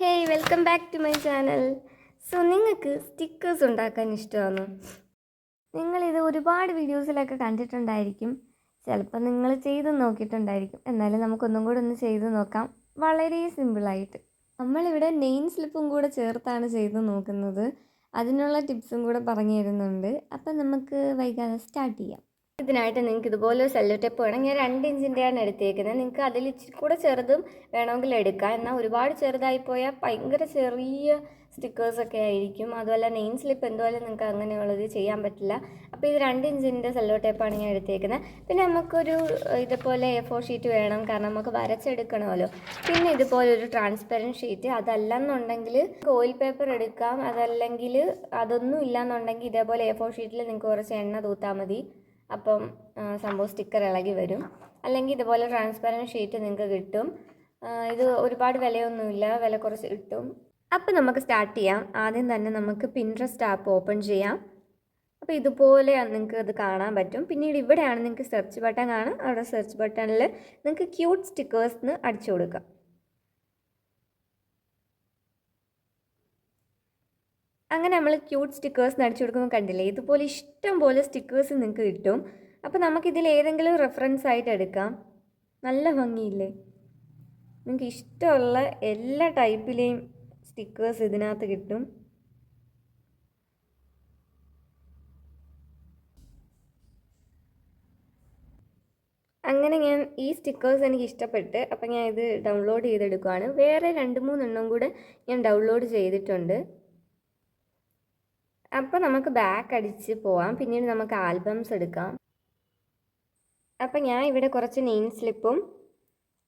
Hey welcome back to my channel so നിങ്ങൾക്ക് stickers ഉണ്ടാക്കാൻ ഇഷ്ടമാണ്? നിങ്ങളിത് ഒരുപാട് വീഡിയോസിലൊക്കെ കണ്ടിട്ടുണ്ടായിരിക്കും. ചിലപ്പോൾ നിങ്ങൾ ചെയ്ത് നോക്കിയിട്ടുണ്ടായിരിക്കും. എന്നാലും നമുക്കൊന്നും കൂടെ ഒന്ന് ചെയ്ത് നോക്കാം. വളരെ സിമ്പിളായിട്ട് നമ്മളിവിടെ നെയിം സ്ലിപ്പും കൂടെ ചേർത്താണ് ചെയ്ത് നോക്കുന്നത്. അതിനുള്ള ടിപ്സും കൂടെ പറഞ്ഞു തരുന്നുണ്ട്. അപ്പം നമുക്ക് വൈകാതെ സ്റ്റാർട്ട് ചെയ്യാം. ഇതിനായിട്ട് നിങ്ങൾക്ക് ഇതുപോലെ ഒരു സെല്ലോ ടേപ്പ് വേണം. ഞാൻ രണ്ട് ഇഞ്ചിന്റെയാണ് എടുത്തേക്കുന്നത്. നിങ്ങൾക്ക് അതിൽ ഇച്ചിരി കൂടെ ചെറുതും വേണമെങ്കിൽ എടുക്കാം. എന്നാൽ ഒരുപാട് ചെറുതായി പോയാൽ ഭയങ്കര ചെറിയ സ്റ്റിക്കേഴ്സൊക്കെ ആയിരിക്കും. അതുപോലെ നെയിൻ സ്ലിപ്പ് എന്തുപോലെ നിങ്ങൾക്ക് അങ്ങനെയുള്ളത് ചെയ്യാൻ പറ്റില്ല. അപ്പോൾ ഇത് രണ്ട് ഇഞ്ചിന്റെ സെല്ലോ ടേപ്പാണ് ഞാൻ എടുത്തേക്കുന്നത്. പിന്നെ നമുക്കൊരു ഇതുപോലെ എ ഫോർ ഷീറ്റ് വേണം. കാരണം നമുക്ക് വരച്ചെടുക്കണമല്ലോ. പിന്നെ ഇതുപോലെ ഒരു ട്രാൻസ്പെറന്റ് ഷീറ്റ് അതല്ലെന്നുണ്ടെങ്കിൽ ഓയിൽ പേപ്പർ എടുക്കാം. അതല്ലെങ്കിൽ അതൊന്നും ഇല്ലാന്നുണ്ടെങ്കിൽ ഇതേപോലെ എ ഫോർ ഷീറ്റിൽ നിങ്ങൾക്ക് കുറച്ച് എണ്ണ തൂത്താൽ മതി. അപ്പം സംഭവം സ്റ്റിക്കർ ഇളകി വരും. അല്ലെങ്കിൽ ഇതുപോലെ ട്രാൻസ്പെറന്റ് ഷീറ്റ് നിങ്ങൾക്ക് കിട്ടും. ഇത് ഒരുപാട് വിലയൊന്നുമില്ല. വില കുറച്ച് കിട്ടും. അപ്പോൾ നമുക്ക് സ്റ്റാർട്ട് ചെയ്യാം. ആദ്യം തന്നെ നമുക്ക് പിൻട്രസ്റ്റ് ആപ്പ് ഓപ്പൺ ചെയ്യാം. അപ്പോൾ ഇതുപോലെ നിങ്ങൾക്ക് അത് കാണാൻ പറ്റും. പിന്നീട് ഇവിടെയാണ് നിങ്ങൾക്ക് സെർച്ച് ബട്ടൺ കാണാം അവിടെ സെർച്ച് ബട്ടണിൽ നിങ്ങൾക്ക് ക്യൂട്ട് സ്റ്റിക്കേഴ്സ് എന്ന് അടിച്ചു കൊടുക്കാം. അങ്ങനെ നമ്മൾ ക്യൂട്ട് സ്റ്റിക്കേഴ്സ് അടിച്ചു കൊടുക്കുമ്പോൾ കണ്ടില്ലേ? ഇതുപോലെ ഇഷ്ടം പോലെ സ്റ്റിക്കേഴ്സ് നിങ്ങൾക്ക് കിട്ടും. അപ്പോൾ നമുക്കിതിൽ ഏതെങ്കിലും റെഫറൻസ് ആയിട്ട് എടുക്കാം. നല്ല ഭംഗിയില്ലേ? നിങ്ങൾക്ക് ഇഷ്ടമുള്ള എല്ലാ ടൈപ്പിലെയും സ്റ്റിക്കേഴ്സ് ഇതിനകത്ത് കിട്ടും. അങ്ങനെ ഞാൻ ഈ സ്റ്റിക്കേഴ്സ് എനിക്ക് ഇഷ്ടപ്പെട്ട് അപ്പം ഞാൻ ഇത് ഡൗൺലോഡ് ചെയ്തെടുക്കുകയാണ് വേറെ രണ്ട് മൂന്നെണ്ണം കൂടെ ഞാൻ ഡൗൺലോഡ് ചെയ്തിട്ടുണ്ട്. അപ്പോൾ നമുക്ക് ബാക്ക് അടിച്ച് പോവാം. പിന്നീട് നമുക്ക് ആൽബംസ് എടുക്കാം. അപ്പം ഞാൻ ഇവിടെ കുറച്ച് നെയിം സ്ലിപ്പും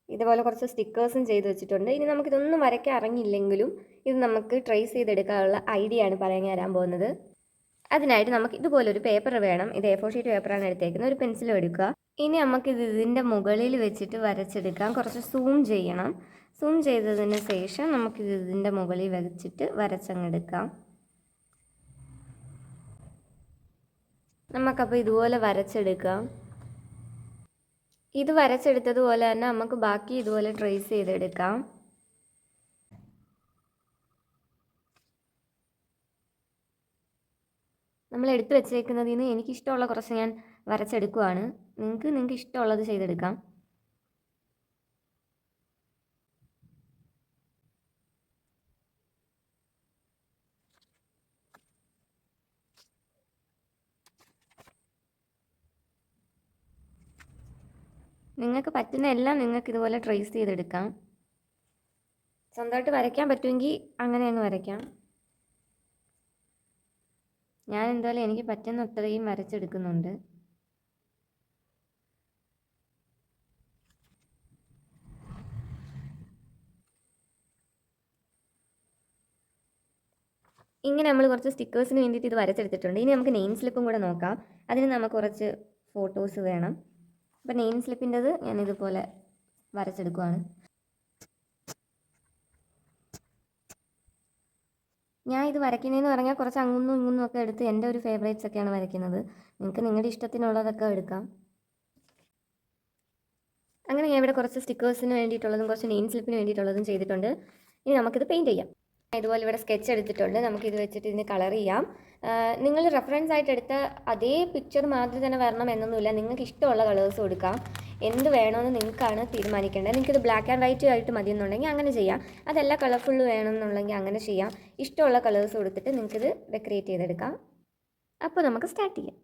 ഇതുപോലെ കുറച്ച് സ്റ്റിക്കേഴ്സും ചെയ്ത് വെച്ചിട്ടുണ്ട്. ഇനി നമുക്കിതൊന്നും വരയ്ക്കാൻ അറിഞ്ഞില്ലെങ്കിലും ഇത് നമുക്ക് ട്രേസ് ചെയ്തെടുക്കാനുള്ള ഐഡിയ ആണ് പറയാൻ തരാൻ പോകുന്നത്. അതിനായിട്ട് നമുക്ക് ഇതുപോലൊരു പേപ്പർ വേണം. ഇത് എ ഫോർ ഷീറ്റ് പേപ്പറാണ് എടുത്തേക്കുന്നത്. ഒരു പെൻസിലും എടുക്കുക. ഇനി നമുക്ക് ഇത് ഇതിന്റെ മുകളിൽ വെച്ചിട്ട് വരച്ചെടുക്കാം. കുറച്ച് സൂം ചെയ്യണം. സൂം ചെയ്തതിന് ശേഷം നമുക്കിത് ഇതിന്റെ മുകളിൽ വെച്ചിട്ട് വരച്ചങ്ങെടുക്കാം നമുക്കപ്പോൾ ഇതുപോലെ വരച്ചെടുക്കാം. ഇത് വരച്ചെടുത്തതുപോലെ തന്നെ നമുക്ക് ബാക്കി ഇതുപോലെ ട്രേസ് ചെയ്തെടുക്കാം. നമ്മൾ എടുത്തു വെച്ചേക്കുന്നതിൽ നിന്ന് എനിക്കിഷ്ടമുള്ള കുറച്ച് ഞാൻ വരച്ചെടുക്കുവാണ്. നിങ്ങൾക്ക് നിങ്ങൾക്ക് ഇഷ്ടമുള്ളത് ചെയ്തെടുക്കാം. നിങ്ങൾക്ക് പറ്റുന്ന എല്ലാം നിങ്ങൾക്ക് ഇതുപോലെ ട്രേസ് ചെയ്തെടുക്കാം. സ്വന്തമായിട്ട് വരയ്ക്കാൻ പറ്റുമെങ്കിൽ അങ്ങനെ അങ്ങ് വരയ്ക്കാം. ഞാൻ എന്തായാലും എനിക്ക് പറ്റുന്ന അത്രയും വരച്ചെടുക്കുന്നുണ്ട്. ഇങ്ങനെ നമ്മൾ കുറച്ച് സ്റ്റിക്കേഴ്സിന് വേണ്ടിയിട്ട് ഇത് വരച്ചെടുത്തിട്ടുണ്ട്. ഇനി നമുക്ക് നെയിം സ്ലിപ്പും കൂടെ നോക്കാം. അതിന് നമുക്ക് കുറച്ച് ഫോട്ടോസ് വേണം. അപ്പോൾ നെയിം സ്ലിപ്പിന്റെത് ഞാൻ ഇതുപോലെ വരച്ചെടുക്കുവാണ്. ഞാൻ ഇത് വരയ്ക്കുന്നതെന്ന് പറഞ്ഞാൽ കുറച്ച് അങ്ങുന്നും ഇങ്ങുന്നും ഒക്കെ എടുത്ത് എന്റെ ഒരു ഫേവറേറ്റ്സ് ഒക്കെയാണ് വരയ്ക്കുന്നത്. നിങ്ങൾക്ക് നിങ്ങളുടെ ഇഷ്ടത്തിനുള്ളതൊക്കെ എടുക്കാം. അങ്ങനെ ഞാൻ ഇവിടെ കുറച്ച് സ്റ്റിക്കേഴ്സിന് വേണ്ടിയിട്ടുള്ളതും കുറച്ച് നെയിം സ്ലിപ്പിന് വേണ്ടിയിട്ടുള്ളതും ചെയ്തിട്ടുണ്ട്. ഇനി നമുക്കിത് പെയിന്റ് ചെയ്യാം. ഇതുപോലെ ഇവിടെ സ്കെച്ച് എടുത്തിട്ടുണ്ട്. നമുക്കിത് വെച്ചിട്ട് ഇതിന് കളർ ചെയ്യാം. നിങ്ങൾ റെഫറൻസ് ആയിട്ട് എടുത്ത അതേ പിക്ചർ മാത്രം തന്നെ വരണം എന്നൊന്നുമില്ല. നിങ്ങൾക്ക് ഇഷ്ടമുള്ള കളേഴ്സ് കൊടുക്കാം. എന്ത് വേണമെന്ന് നിങ്ങൾക്കാണ് തീരുമാനിക്കേണ്ടത്. നിങ്ങൾക്കിത് ബ്ലാക്ക് ആൻഡ് വൈറ്റ് ആയിട്ട് മതി എന്നുണ്ടെങ്കിൽ അങ്ങനെ ചെയ്യാം. അതല്ല കളർഫുൾ വേണമെന്നുണ്ടെങ്കിൽ അങ്ങനെ ചെയ്യാം. ഇഷ്ടമുള്ള കളേഴ്സ് കൊടുത്തിട്ട് നിങ്ങൾക്കിത് ഡെക്കറേറ്റ് ചെയ്തെടുക്കാം. അപ്പോൾ നമുക്ക് സ്റ്റാർട്ട് ചെയ്യാം.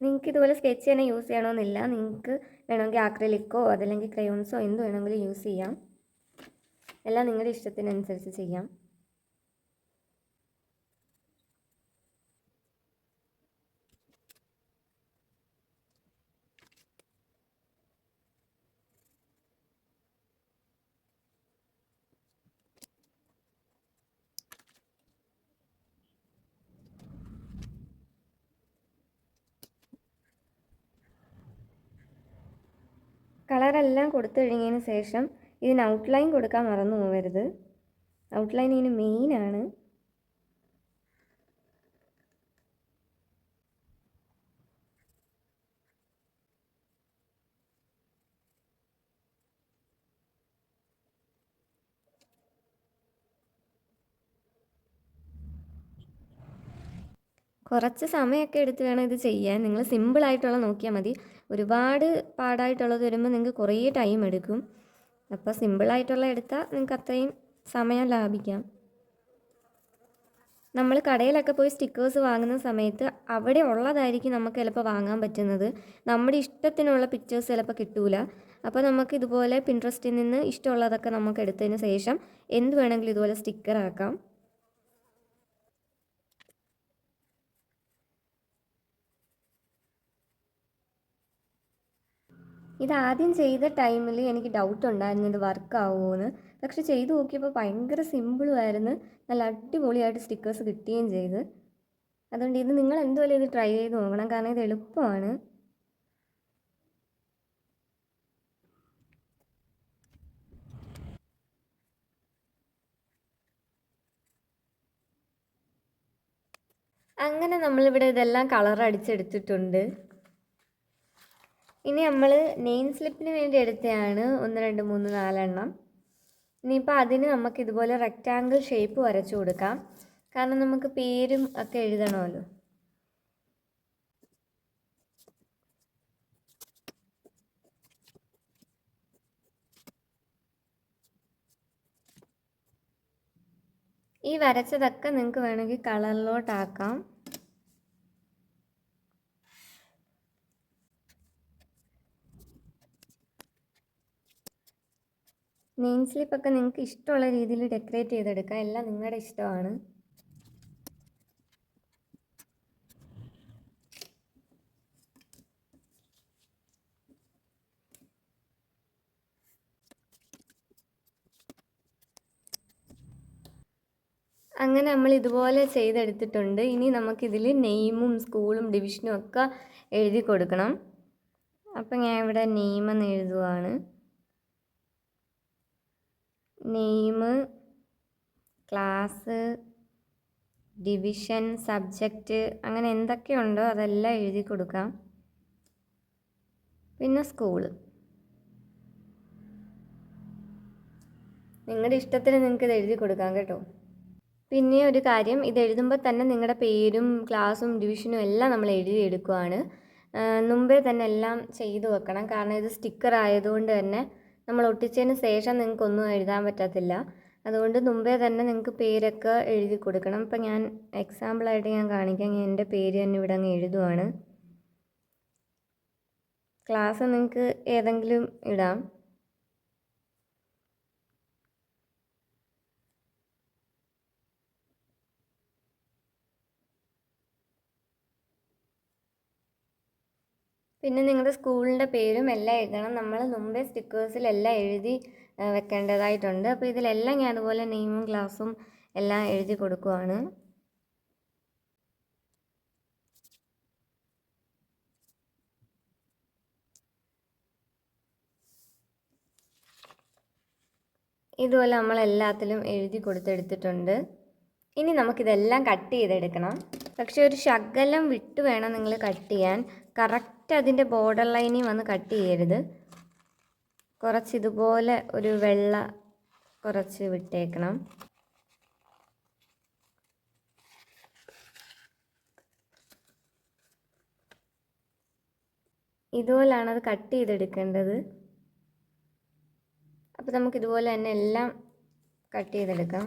നിങ്ങൾക്ക് ഇതുപോലെ സ്കെച്ച് തന്നെ യൂസ് ചെയ്യണമെന്നില്ല. നിങ്ങൾക്ക് വേണമെങ്കിൽ ആക്രലിക്കോ അതല്ലെങ്കിൽ ക്രയോൺസോ എന്ത് വേണമെങ്കിലും യൂസ് ചെയ്യാം. എല്ലാം നിങ്ങളുടെ ഇഷ്ടത്തിനനുസരിച്ച് ചെയ്യാം. കളറെല്ലാം കൊടുത്തു കഴിഞ്ഞതിന് ശേഷം ഇതിന് ഔട്ട്ലൈൻ കൊടുക്കാൻ മറന്നു പോകരുത് ഔട്ട്ലൈൻ ഇതിന് മെയിനാണ് കുറച്ച് സമയമൊക്കെ എടുത്ത് വേണം ഇത് ചെയ്യാൻ. നിങ്ങൾ സിമ്പിളായിട്ടുള്ള നോക്കിയാൽ മതി. ഒരുപാട് പാടായിട്ടുള്ളത് വരുമ്പോൾ നിങ്ങൾക്ക് കുറേ ടൈം എടുക്കും. അപ്പോൾ സിമ്പിളായിട്ടുള്ള എടുത്താൽ നിങ്ങൾക്ക് അത്രയും സമയം ലാഭിക്കാം. നമ്മൾ കടയിലൊക്കെ പോയി സ്റ്റിക്കേഴ്സ് വാങ്ങുന്ന സമയത്ത് അവിടെ ഉള്ളതായിരിക്കും നമുക്ക് ചിലപ്പോൾ വാങ്ങാൻ പറ്റുന്നത്. നമ്മുടെ ഇഷ്ടത്തിനുള്ള പിക്ചേഴ്സ് ചിലപ്പോൾ കിട്ടൂല. അപ്പോൾ നമുക്ക് ഇതുപോലെ പിൻട്രസ്റ്റിൽ നിന്ന് ഇഷ്ടമുള്ളതൊക്കെ നമുക്ക് എടുത്തതിന് ശേഷം എന്ത് വേണമെങ്കിലും ഇതുപോലെ സ്റ്റിക്കർ ആക്കാം. ഇതാദ്യം ചെയ്ത ടൈമിൽ എനിക്ക് ഡൗട്ട് ഉണ്ടായിരുന്നു ഇത് വർക്ക് ആവുമോയെന്ന് പക്ഷെ ചെയ്ത് നോക്കിയപ്പോൾ ഭയങ്കര സിമ്പിളുമായിരുന്നു നല്ല അടിപൊളിയായിട്ട് സ്റ്റിക്കേഴ്സ് കിട്ടുകയും ചെയ്ത്. അതുകൊണ്ട് ഇത് നിങ്ങൾ എന്തുപോലെ ഇത് ട്രൈ ചെയ്ത് നോക്കണം. കാരണം ഇത് എളുപ്പമാണ്. അങ്ങനെ നമ്മളിവിടെ ഇതെല്ലാം കളർ അടിച്ചെടുത്തിട്ടുണ്ട്. ഇനി നമ്മൾ നെയിം സ്ലിപ്പിന് വേണ്ടി എടുത്തതാണ് ഒന്ന് രണ്ട് മൂന്ന് നാലെണ്ണം. ഇനിയിപ്പോൾ അതിന് നമുക്ക് ഇതുപോലെ റെക്റ്റാങ്കിൾ ഷേപ്പ് വരച്ചു കൊടുക്കാം. കാരണം നമുക്ക് പേരും ഒക്കെ എഴുതണമല്ലോ. ഈ വരച്ചതൊക്കെ നിങ്ങൾക്ക് വേണമെങ്കിൽ കളറിലോട്ടാക്കാം നെയിം സ്ലിപ്പൊക്കെ നിങ്ങൾക്ക് ഇഷ്ടമുള്ള രീതിയിൽ ഡെക്കറേറ്റ് ചെയ്തെടുക്കാം. എല്ലാം നിങ്ങളുടെ ഇഷ്ടമാണ്. അങ്ങനെ നമ്മൾ ഇതുപോലെ ചെയ്തെടുത്തിട്ടുണ്ട്. ഇനി നമുക്കിതിൽ നെയിമും സ്കൂളും ഡിവിഷനും ഒക്കെ എഴുതി കൊടുക്കണം. അപ്പം ഞാൻ ഇവിടെ നെയിമെന്ന് എഴുതുവാണ്. നെയിം ക്ലാസ് ഡിവിഷൻ സബ്ജക്റ്റ് അങ്ങനെ എന്തൊക്കെയുണ്ടോ അതെല്ലാം എഴുതി കൊടുക്കാം. പിന്നെ സ്കൂൾ നിങ്ങളുടെ ഇഷ്ടത്തിന് നിങ്ങൾക്ക് ഇത് എഴുതി കൊടുക്കാം കേട്ടോ. പിന്നെ ഒരു കാര്യം ഇത് എഴുതുമ്പോൾ തന്നെ നിങ്ങളുടെ പേരും ക്ലാസ്സും ഡിവിഷനും എല്ലാം നമ്മൾ എഴുതി എഴുതിയെടുക്കുവാണ് മുമ്പേ തന്നെ എല്ലാം ചെയ്തു വെക്കണം. കാരണം ഇത് സ്റ്റിക്കർ ആയതുകൊണ്ട് തന്നെ നമ്മൾ ഒട്ടിച്ചതിന് ശേഷം നിങ്ങൾക്കൊന്നും എഴുതാൻ പറ്റത്തില്ല. അതുകൊണ്ട് മുമ്പേ തന്നെ നിങ്ങൾക്ക് പേരൊക്കെ എഴുതി കൊടുക്കണം. ഇപ്പം ഞാൻ എക്സാമ്പിളായിട്ട് ഞാൻ കാണിക്കാം. എന്റെ പേര് തന്നെ ഇവിടെ അങ്ങ് എഴുതുവാണ്. ക്ലാസ് നിങ്ങൾക്ക് ഏതെങ്കിലും ഇടാം. പിന്നെ നിങ്ങളുടെ സ്കൂളിന്റെ പേരും എല്ലാം എഴുതണം. നമ്മൾ മുമ്പേ സ്റ്റിക്കേഴ്സിലെല്ലാം എഴുതി വെക്കേണ്ടതായിട്ടുണ്ട്. അപ്പോൾ ഇതിലെല്ലാം ഞാൻ അതുപോലെ നെയിമും ക്ലാസ്സും എല്ലാം എഴുതി കൊടുക്കുവാണ്. ഇതുപോലെ നമ്മൾ എല്ലാത്തിലും എഴുതി കൊടുത്തെടുത്തിട്ടുണ്ട്. ഇനി നമുക്കിതെല്ലാം കട്ട് ചെയ്തെടുക്കണം. പക്ഷേ ഒരു ശകലം വിട്ട് വേണം നിങ്ങൾ കട്ട് ചെയ്യാൻ. കറക്റ്റ് അതിന്റെ ബോർഡർ ലൈനിൽ വന്ന് കട്ട് ചെയ്യരുത്. കുറച്ച് ഇതുപോലെ ഒരു വെള്ള കുറച്ച് വിട്ടേക്കണം. ഇതുപോലാണ് അത് കട്ട് ചെയ്തെടുക്കേണ്ടത്. അപ്പോൾ നമുക്ക് ഇതുപോലെ തന്നെ എല്ലാം കട്ട് ചെയ്തെടുക്കാം.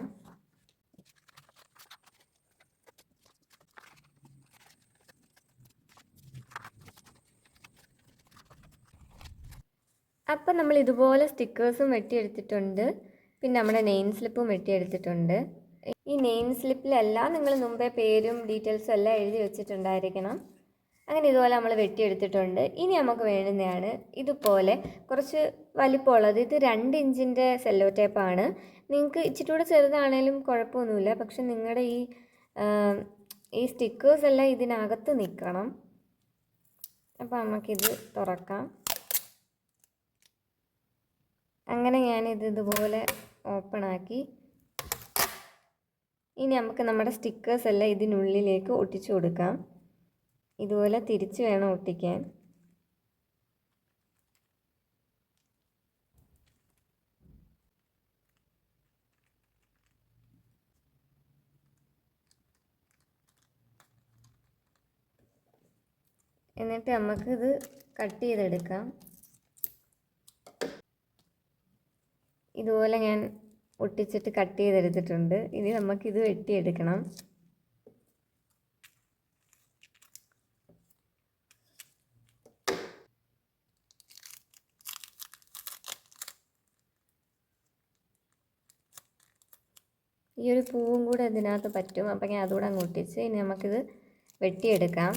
അപ്പം നമ്മൾ ഇതുപോലെ സ്റ്റിക്കേഴ്സും വെട്ടിയെടുത്തിട്ടുണ്ട്. പിന്നെ നമ്മുടെ നെയിൻ സ്ലിപ്പും വെട്ടിയെടുത്തിട്ടുണ്ട്. ഈ നെയിം സ്ലിപ്പിലെല്ലാം നിങ്ങൾ മുമ്പേ പേരും ഡീറ്റെയിൽസും എല്ലാം എഴുതി വെച്ചിട്ടുണ്ടായിരിക്കണം. അങ്ങനെ ഇതുപോലെ നമ്മൾ വെട്ടിയെടുത്തിട്ടുണ്ട്. ഇനി നമുക്ക് വേണ്ടുന്നതാണ് ഇതുപോലെ കുറച്ച് വലിപ്പമുള്ളത്. ഇത് രണ്ട് ഇഞ്ചിന്റെ സെല്ലോ ടേപ്പാണ് നിങ്ങൾക്ക് ഇച്ചിരി കൂടെ ചെറുതാണേലും കുഴപ്പമൊന്നുമില്ല. പക്ഷെ നിങ്ങളുടെ ഈ ഈ സ്റ്റിക്കേഴ്സ് എല്ലാം ഇതിനകത്ത് നിൽക്കണം. അപ്പോൾ നമുക്കിത് തുറക്കാം. അങ്ങനെ ഞാനിത് ഇതുപോലെ ഓപ്പൺ ആക്കി ഇനി നമുക്ക് നമ്മുടെ സ്റ്റിക്കേഴ്സ് എല്ലാം ഇതിനുള്ളിലേക്ക് ഒട്ടിച്ചു കൊടുക്കാം. ഇതുപോലെ തിരിച്ച് വേണം ഒട്ടിക്കാൻ. എന്നിട്ട് നമുക്കിത് കട്ട് ചെയ്തെടുക്കാം. ഇതുപോലെ ഞാൻ ഒട്ടിച്ചിട്ട് കട്ട് ചെയ്തെടുത്തിട്ടുണ്ട്. ഇനി നമുക്കിത് വെട്ടിയെടുക്കണം. ഈ ഒരു പൂവും കൂടെ ഇതിനകത്ത് പറ്റും. അപ്പം ഞാൻ അതുകൂടെ അങ്ങ് ഒട്ടിച്ച് ഇനി നമുക്കിത് വെട്ടിയെടുക്കാം.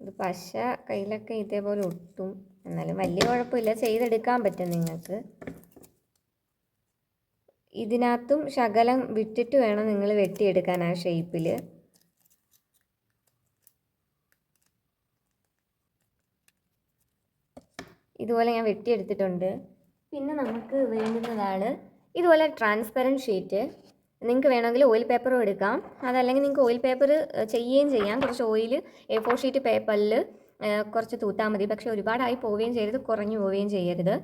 ഇത് പശ കയ്യിലൊക്കെ ഇതേപോലെ ഒട്ടും. എന്നാലും വലിയ കുഴപ്പമില്ല. ചെയ്തെടുക്കാൻ പറ്റും നിങ്ങൾക്ക്. ഇതിനകത്തും ശകലം വിട്ടിട്ട് വേണം നിങ്ങൾ വെട്ടിയെടുക്കാൻ ആ ഷേപ്പിൽ. ഇതുപോലെ ഞാൻ വെട്ടിയെടുത്തിട്ടുണ്ട്. പിന്നെ നമുക്ക് വേണ്ടുന്നതാണ് ഇതുപോലെ ട്രാൻസ്പെറന്റ് ഷീറ്റ് നിങ്ങൾക്ക് വേണമെങ്കിൽ ഓയിൽ പേപ്പറും എടുക്കാം. അതല്ലെങ്കിൽ നിങ്ങൾക്ക് ഓയിൽ പേപ്പർ ചെയ്യുകയും ചെയ്യാം. കുറച്ച് ഓയിൽ എ ഫോർ ഷീറ്റ് പേപ്പറിൽ കുറച്ച് തൂത്താൽ മതി. പക്ഷേ ഒരുപാടായി പോവുകയും ചെയ്യരുത്. കുറഞ്ഞു പോവുകയും ചെയ്യരുത്.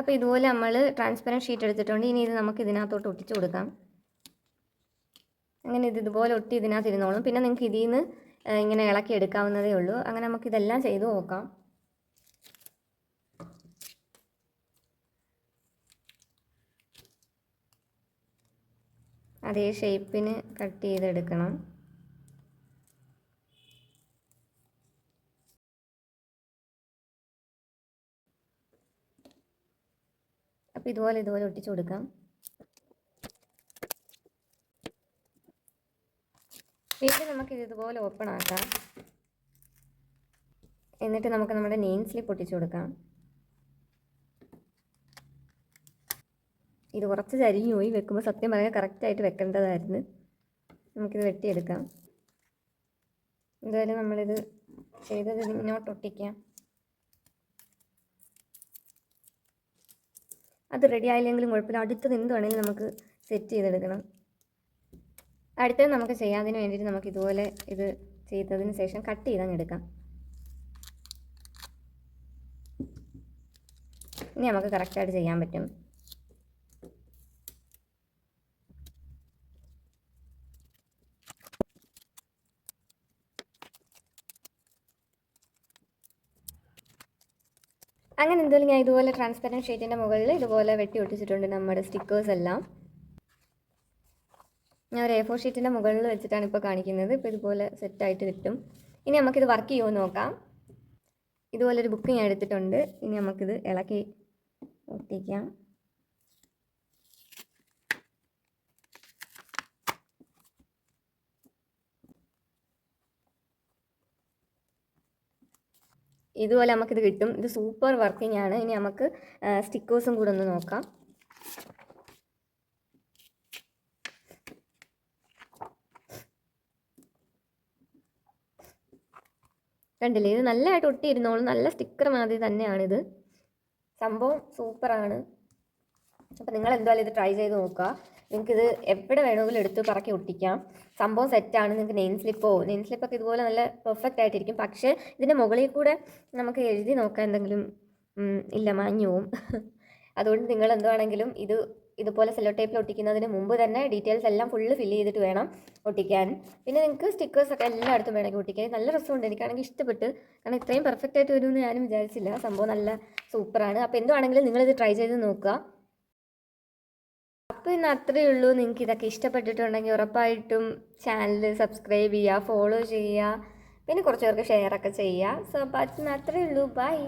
അപ്പോൾ ഇതുപോലെ നമ്മൾ ട്രാൻസ്പെറന്റ് ഷീറ്റ് എടുത്തിട്ടുണ്ട്. ഇനി ഇത് നമുക്ക് ഇതിനകത്തോട്ട് ഒട്ടിച്ച് കൊടുക്കാം. അങ്ങനെ ഇത് ഇതുപോലെ ഒട്ടി ഇതിനകത്ത് ഇരുന്നോളും. പിന്നെ നിങ്ങൾക്ക് ഇതിൽ നിന്ന് ഇങ്ങനെ ഇളക്കി എടുക്കാവുന്നതേ ഉള്ളൂ. അങ്ങനെ നമുക്ക് ഇതെല്ലാം ചെയ്ത് നോക്കാം. അതേ ഷേപ്പിന് കട്ട് ചെയ്തെടുക്കണം. അപ്പോൾ ഇതുപോലെ ഇതുപോലെ ഒട്ടിച്ചു കൊടുക്കാം. വീണ്ടും നമുക്ക് ഇതുപോലെ ഓപ്പൺ ആക്കാം. എന്നിട്ട് നമുക്ക് നമ്മുടെ നെയിം സ്ലിപ്പ് ഒട്ടിച്ചു കൊടുക്കാം. ഇത് കുറച്ച് ചരിഞ്ഞു പോയി വെക്കുമ്പോൾ സത്യം പറയാൻ കറക്റ്റായിട്ട് വെക്കേണ്ടതായിരുന്നു. നമുക്കിത് വെട്ടിയെടുക്കാം. എന്തായാലും നമ്മളിത് ചെയ്തത് ഇങ്ങോട്ട് ഒട്ടിക്കാം. അത് റെഡി ആയില്ലെങ്കിലും കുഴപ്പമില്ല. അടുത്തത് എന്ത് വേണമെങ്കിലും നമുക്ക് സെറ്റ് ചെയ്തെടുക്കണം. അടുത്തത് നമുക്ക് ചെയ്യാതിന് വേണ്ടിയിട്ട് നമുക്ക് ഇതുപോലെ ഇത് ചെയ്തതിന് ശേഷം കട്ട് ചെയ്തങ്ങ് എടുക്കാം. ഇനി നമുക്ക് കറക്റ്റായിട്ട് ചെയ്യാൻ പറ്റും. അങ്ങനെ എന്തായാലും ഞാൻ ഇതുപോലെ ട്രാൻസ്പെറന്റ് ഷീറ്റിന്റെ മുകളിൽ ഇതുപോലെ വെട്ടി ഒട്ടിച്ചിട്ടുണ്ട് നമ്മുടെ സ്റ്റിക്കേഴ്സ് എല്ലാം. ഞാൻ ഒരു എ ഫോർ ഷീറ്റിന്റെ മുകളിൽ വെച്ചിട്ടാണ് ഇപ്പോൾ കാണിക്കുന്നത്. ഇപ്പോൾ ഇതുപോലെ സെറ്റായിട്ട് കിട്ടും. ഇനി നമുക്കിത് വർക്ക് ചെയ്യുമോ നോക്കാം. ഇതുപോലൊരു ബുക്ക് ഞാൻ എടുത്തിട്ടുണ്ട്. ഇനി നമുക്കിത് ഇളക്കി ഒട്ടിക്കാം. ഇതുപോലെ നമുക്കിത് കിട്ടും. ഇത് സൂപ്പർ വർക്കിംഗ് ആണ്. ഇനി നമുക്ക് സ്റ്റിക്കേഴ്സും കൂടെ ഒന്ന് നോക്കാം. കണ്ടില്ലേ? ഇത് നല്ലതായിട്ട് ഒട്ടിയിരുന്നോളും. നല്ല സ്റ്റിക്കർ മാതിരി തന്നെയാണിത്. സംഭവം സൂപ്പറാണ് അപ്പോൾ നിങ്ങൾ എന്തായാലും ഇത് ട്രൈ ചെയ്ത് നോക്കുക. നിങ്ങൾക്കിത് എവിടെ വേണമെങ്കിലും എടുത്ത് പറക്കി ഒട്ടിക്കാം. സംഭവം സെറ്റാണ് നിങ്ങൾക്ക് നെയിം സ്ലിപ്പോ നെയിം സ്ലിപ്പൊക്കെ ഇതുപോലെ നല്ല പെർഫെക്റ്റ് ആയിട്ടിരിക്കും. പക്ഷേ ഇതിന്റെ മുകളിൽ കൂടെ നമുക്ക് എഴുതി നോക്കാൻ എന്തെങ്കിലും ഇല്ല മാഞ്ഞു പോവും. അതുകൊണ്ട് നിങ്ങൾ എന്തുവാണെങ്കിലും ഇത് ഇതുപോലെ സെല്ലോ ടേപ്പിൽ ഒട്ടിക്കുന്നതിന് മുമ്പ് തന്നെ ഡീറ്റെയിൽസ് എല്ലാം ഫുള്ള് ഫില്ല് ചെയ്തിട്ട് വേണം ഒട്ടിക്കാൻ. പിന്നെ നിങ്ങൾക്ക് സ്റ്റിക്കേഴ്സൊക്കെ എല്ലായിടത്തും വേണമെങ്കിൽ ഒട്ടിക്കാൻ നല്ല രസമുണ്ട്. എനിക്കാണെങ്കിൽ ഇഷ്ടപ്പെട്ട്. കാരണം ഇത്രയും പെർഫെക്റ്റ് ആയിട്ട് വരുമെന്ന് ഞാനും വിചാരിച്ചില്ല. സംഭവം നല്ല സൂപ്പറാണ് അപ്പോൾ എന്തുവാണെങ്കിലും നിങ്ങളിത് ട്രൈ ചെയ്ത് നോക്കുക. അപ്പോൾ ഇന്ന് അത്രയേ ഉള്ളൂ. നിങ്ങൾക്ക് ഇതൊക്കെ ഇഷ്ടപ്പെട്ടിട്ടുണ്ടെങ്കിൽ ഉറപ്പായിട്ടും ചാനൽ സബ്സ്ക്രൈബ് ചെയ്യുക ഫോളോ ചെയ്യുക പിന്നെ കുറച്ച് പേർക്ക് ഷെയർ ഒക്കെ ചെയ്യുക. സോ അപ്പോൾ അത്രയേ ഉള്ളൂ. ബൈ